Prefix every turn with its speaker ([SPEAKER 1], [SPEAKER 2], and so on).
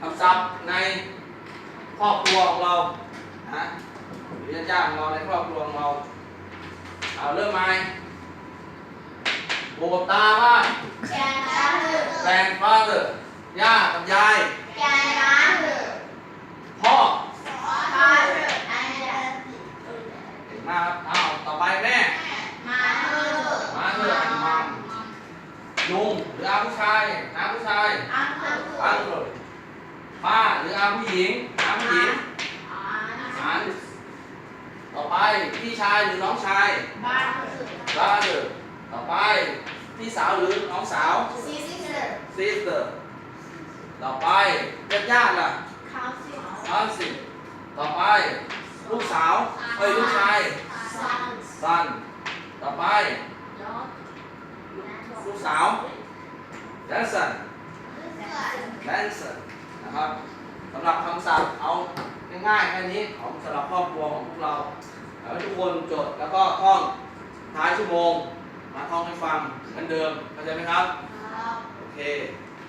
[SPEAKER 1] คำศัพท์ในครอบครัวของเรานะหรือญาติๆของเราในครอบครัวของเราเอาเริ่มใหม่โบกตาว่า grandfather ย่ากับยายพ่อเก่งมากครับอ้าวต่อไปแม่มาเถอะอันมัมลุงหรืออาผู้ชายอาผู้ชายอังเลยป้าหรืออา ผู้หญิงอาผู้หญิงอันต่อไปพี่ชายหรือน้องชาย brother ต่อไปพี่สาวหรือน้องสาว sister ต่อไปญาติญาติๆล่ะ cousin ต่อไปลูกสาวเอ้ยลูกชาย son ต่อไปลูกสาว grandson grandson นะครับ สำหรับคำศัพท์เอาง่ายๆแค่นี้ของสำหรับครอบครัวของพวกเราเอาให้ทุกคนจดแล้วก็ท่องท้ายชั่วโมงมาท่องให้ฟังเหมือนเดิมเข้าใจไหมครับ โอเค